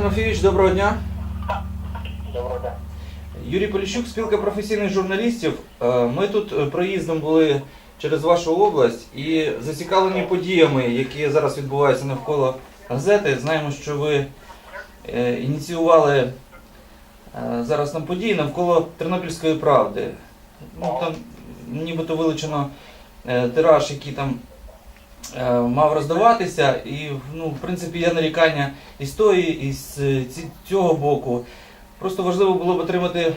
Тимофійович, доброго дня. Доброго дня. Юрій Поліщук, спілка професійних журналістів. Е, Ми тут е, проїздом були через вашу область і зацікавлені подіями, які зараз відбуваються навколо газети. Знаємо, що ви е, ініціювали зараз там події навколо Тернопільської правди. Ну, там нібито вилучено тираж, який там мав роздаватися, і ну, в принципі є нарікання і з тої, і з е, цього боку. Просто важливо було б отримати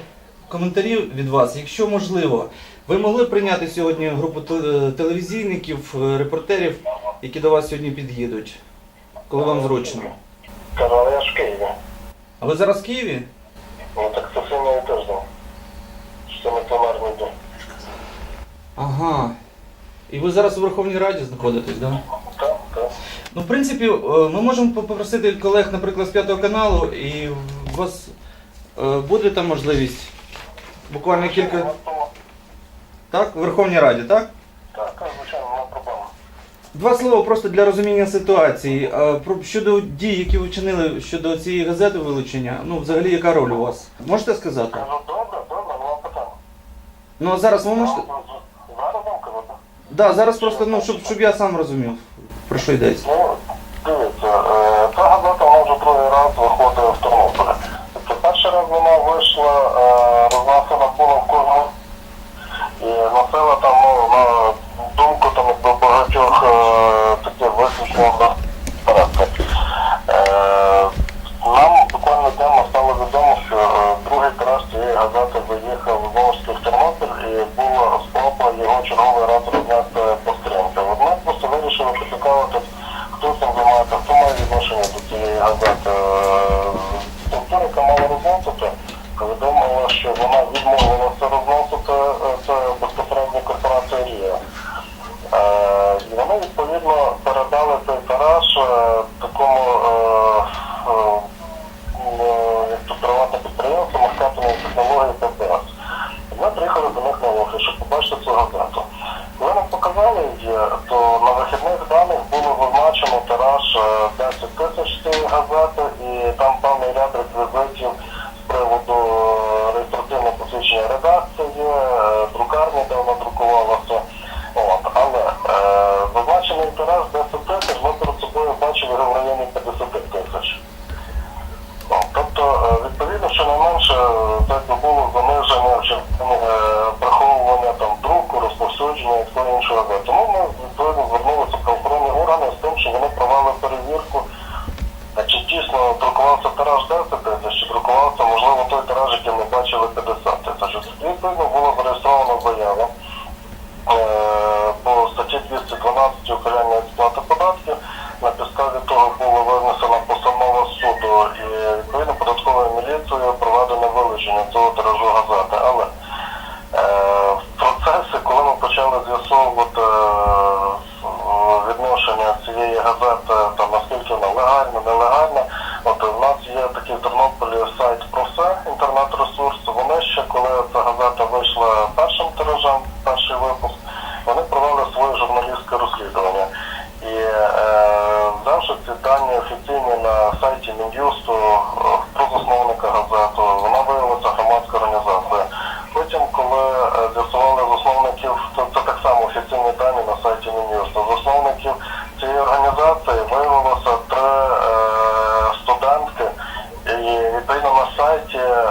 коментарів від вас. Якщо можливо, ви могли прийняти сьогодні групу телевізійників, е, репортерів, які до вас сьогодні під'їдуть, коли вам зручно. Кажу, але я ж в Києві. А ви зараз в Києві? Ну так сесійний тиждень. Що це не пленарний день. Ага. І ви зараз у Верховній Раді знаходитесь, так? Да? Так, так. Ну, в принципі, е, ми можемо попросити колег, наприклад, з п'ятого каналу, і у вас е, буде там можливість буквально кілька. Так, в Верховній Раді, так? Так, звичайно, нема проблем. Два слова просто для розуміння ситуації. Щодо дій, які ви вчинили щодо цієї газети вилучення, ну взагалі яка роль у вас? Можете сказати? Кажу, добре, добре, нема питань. Ну а зараз ви можете. Да, зараз просто ну щоб, щоб я сам розумів, про що йдеться. Ну, дивіться, е, ця газета вона вже другий раз виходить в Тернополі. Тобто перший раз вона вийшла, е, рознесена була в кожну і носила там, ну, на думку там до багатьох е, таких виключно характер. Е, нам буквально днями стало відомо, що е, другий тираж цієї газети виїхав знову ж таки в Тернопіль і була спроба його черговий раз рознести по стрімки. От ми просто вирішили поцікавитись, хто цим займається, хто має відношення до цієї газети. Е, Структура, яка мала розносити, повідомила, що вона відмовилася розносити е, це безпосередньо корпорація Рія. Е, І вони відповідно передали цей тираж е, такому е, е, ну, як то приватне підприємство маркетингової технології ППС. І Ми приїхали до них на офіс, щоб побачити цю газету. Коли нам показали її, то на вихідних даних було зазначено тираж 10 тисяч цієї газети, і там певний ряд реквізитів з приводу е, реєстраційного посвідчення редакції, е, друкарні, де вона друкувалася. От, але е, зазначений тираж 10 тисяч, ми перед собою бачили в районі 50 тисяч. Тобто, е, відповідно, що найменше так було заниження приховування там друку, розповсюдження і всього іншого. Тому ми відповідно звернулися в правоохоронні органи з тим, що вони провели перевірку, а чи дійсно друкувався тираж 10 тисяч, чи друкувався, можливо, той тираж, який ми бачили 50 тисяч. От Відповідно була зареєстрована заява е, по статті 212 ухиляння від сплати податків. На підставі того було винесена постанова суду і відповідно податковою міліцією проведено вилучення цього тиражу газети. Але е, в процесі, коли ми почали з'ясовувати е, відношення цієї газети, там наскільки вона легальна, нелегальна, от у нас є такий в Тернополі сайт про все, інтернет-ресурс. Вони ще, коли ця газета вийшла першим тиражем, перший випуск, вони провели своє журналістське розслідування. І е, взявши ці дані офіційні на сайті Мін'юсту е, про засновника газету, вона виявилася громадська організація. Коли е, з'ясували засновників, це, це так само офіційні дані на сайті Мін'юсту, засновників цієї організації виявилося три е, студентки, і відповідно на сайті е,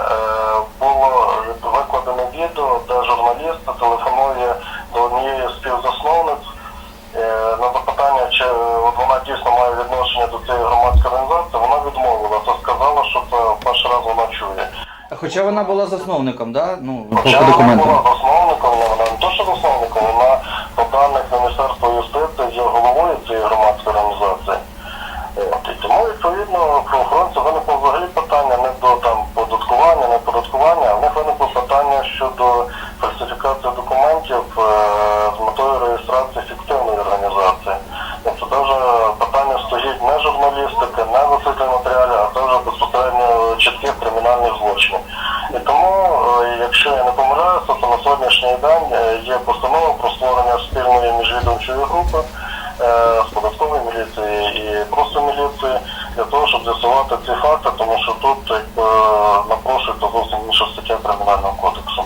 було викладено відео, де журналіст телефонує до однієї з співзасновниць. Е, На запитання, чи от вона дійсно має відношення до цієї громадської організації, вона відмовилася, сказала, що це перший раз вона чує. Хоча вона була засновником, да? Ну, Хоча по вона документам. була засновником, але вона не то, що засновником, вона по даних Міністерства юстиції є головою цієї громадської організації. От, і тому, відповідно, правоохоронці виникло взагалі питання не до там податкування, не податкування, а в них виникло питання щодо фальсифікації документів е, з метою реєстрації фіктивної організації. Тобто це вже питання стоїть не журналістики, не висвітлення матеріалів, а це вже безпосередньо чітких кримінальних злочинів. І тому, е, якщо я не помиляюся, то на сьогоднішній день е, є постанова про створення спільної міжвідомчої групи е, з податкової міліції і просто міліції для того, щоб фіксувати ці факти, тому що тут якби напрошується зовсім інша стаття кримінального кодексу.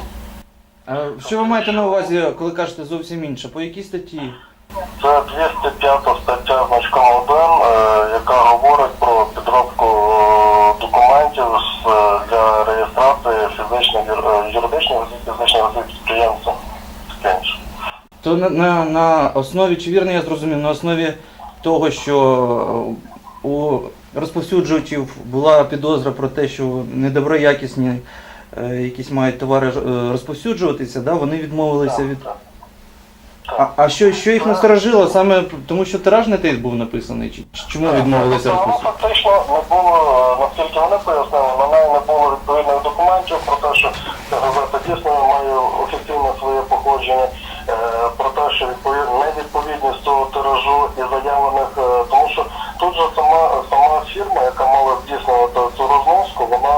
А що ви маєте на увазі, коли кажете зовсім інше? По якій статті? Це 205 стаття значком 1, е, яка говорить про підробку е, документів е, для реєстрації фізичних е, юридичних фізичних підприємців. То на, на, на основі, чи вірно я зрозумів, на основі того, що е, у розповсюджувачів була підозра про те, що недоброякісні е, якісь мають товари е, розповсюджуватися, да, вони відмовилися від. А, а що, що їх насторожило? Саме тому, що тираж не той був написаний? Чи чи чому відмовилися Тобто, ну, розповсюджувати? фактично не було, е, наскільки вони пояснили, на неї не було відповідних документів про те, що ця газета дійсно має офіційне своє походження, е, невідповідність того тиражу і заявлених, е, тому що тут же сама, сама фірма, яка мала здійснювати цю розноску, вона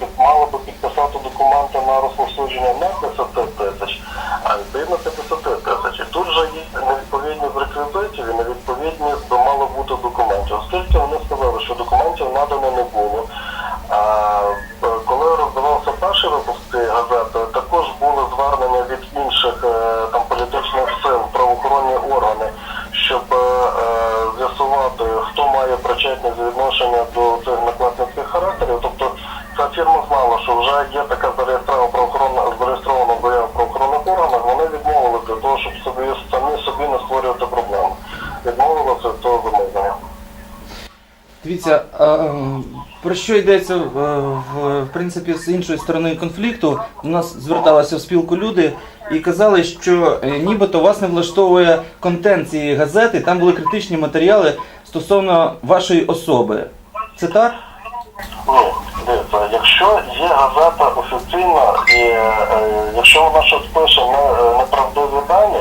е, мала би підписати документи на розповсюдження не 10 тисяч, а відповідно 50 тисяч. І тут же є невідповідність реквізитів і невідповідність до мало бути документів. Оскільки вони сказали, що документів надано не було. А е, коли роздавався перший випуск цієї газети, також були звернення від інших е, там політичних сил, правоохоронні органи, щоб е, е, з'ясувати, хто має причетність відношення до цих накладницьких характерів. Тобто ця фірма знала, що вже є така зареєстрована правоохоронна зареєстрована заява правоохоронних органах. Вони відмовили для того, щоб собі самі собі не створювати проблеми. Відмовилися від того замовлення. Дивіться, а, про що йдеться в, в, принципі з іншої сторони конфлікту? До нас зверталися в спілку люди і казали, що е, нібито вас не влаштовує контент цієї газети, там були критичні матеріали стосовно вашої особи. Це так? Дивіться, якщо є газета офіційна і е, якщо вона щось пише не, е, неправдиві дані,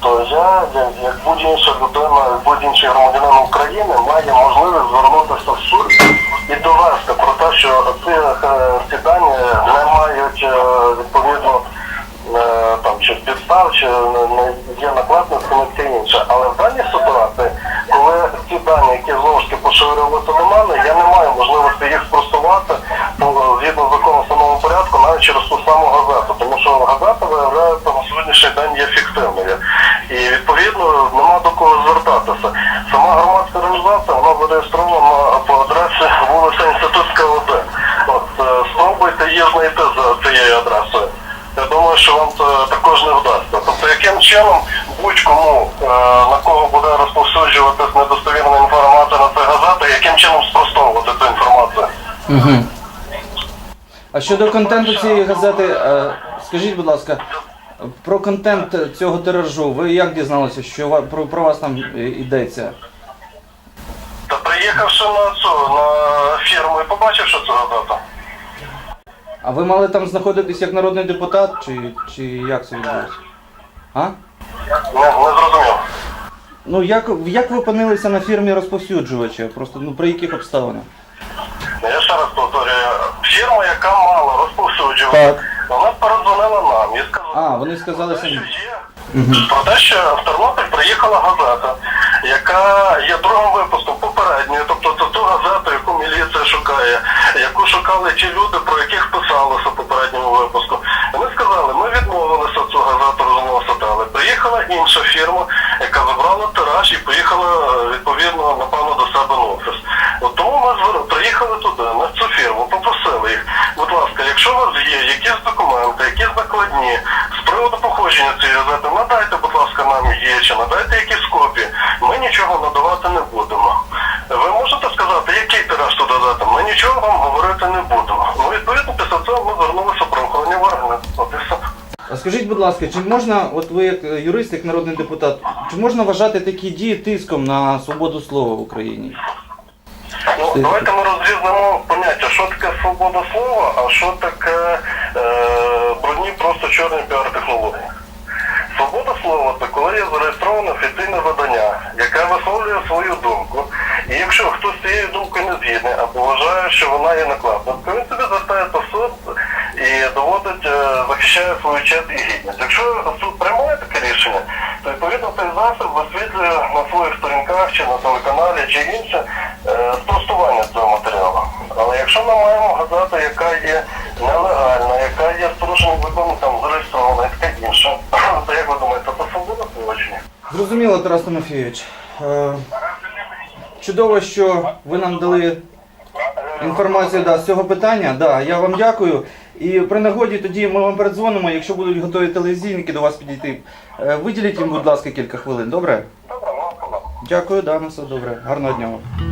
то я, як, будь-інша людина, будь-інший громадянин України, має можливість звернутися в суд і довести про те, що ці, е, ці дані не мають е, відповідно е, там чи підстав, чи не- не є накладницями і все інше. Але в даній ситуації, коли ці дані, які знову ж таки поширювалися до мене, я не маю можливості їх спростувати ну, згідно закону встановленого порядку, навіть через ту саму газету, тому що газета виявляється на сьогоднішній день є фіктивною. І відповідно нема до кого звертатися. Сама громадська організація вона зареєстрована по адресі вулиця Інститутська 1. От е, спробуйте її знайти за цією адресою. Думаю, що вам це також не вдасться. Тобто, яким чином будь-кому, е, на кого буде розповсюджуватись недостовірна інформація на цих газетах, яким чином спростовувати цю інформацію? Угу. А щодо контенту цієї газети, е, скажіть, будь ласка, про контент цього тиражу, ви як дізналися, що про, про вас там йдеться? Та приїхавши на цю на фірму і побачив, що це газета. А ви мали там знаходитись як народний депутат, чи, чи як це відбулося? А? Не, не зрозумів. Ну як, як ви опинилися на фірмі розповсюджувача? Просто ну при яких обставинах? Ну, Я ще раз повторюю, фірма, яка мала розповсюджувати, вона передзвонила нам і сказала. А, вони сказали самі. що Про те, що в Тернопіль приїхала газета, яка є другим випуском попередньої, тобто це ту газету, яку міліція шукає, яку шукали ті люди, про яких писалося в попередньому випуску. Ми сказали, ми відмовилися цю газету розносити, але приїхала інша фірма, яка забрала тираж і поїхала е, відповідно, напевно, до себе на офіс. От тому ми звер- приїхали туди, на цю фірму, попросили їх, будь ласка, якщо у вас є якісь документи, якісь накладні з приводу походження цієї газети, надайте, будь ласка, нам є, чи надайте якісь копії. Ми нічого надавати не будемо. Ви можете сказати, який тираж туди дати? Ми нічого вам говорити не будемо. Ну, відповідно, після цього ми звернулися в правоохоронні органи. От і все. А скажіть, будь ласка, чи можна, от ви як е, юрист, як народний депутат, чи можна вважати такі дії тиском на свободу слова в Україні? Ну, давайте ми розрізнимо поняття, що таке свобода слова, а що таке е, брудні просто чорні піар-технології. Свобода слова це коли є зареєстроване офіційне видання, яке висловлює свою думку. І якщо хтось з цією думкою не згідний або вважає, що вона є накладницькою, він собі звертається в суд і доводить, е, захищає свою честь і гідність. Якщо суд приймає таке рішення, то відповідно цей засіб висвітлює на своїх сторінках чи на телеканалі, чи інше е, спростування цього матеріалу. Але Якщо ми маємо газету, яка є нелегальна, яка є з порушенням закону, там зареєстрована, і таке інше, то як ви думаєте, це буде злочині? Зрозуміло, Тарас Тимофійович. Е, Чудово, що ви нам дали інформацію да, з цього питання. Да, я вам дякую. І при нагоді тоді ми вам передзвонимо, якщо будуть готові телевізійники до вас підійти. Е, Виділіть їм, будь ласка, кілька хвилин, добре? Добре, вам Дякую, да, на все добре. Гарного дня вам.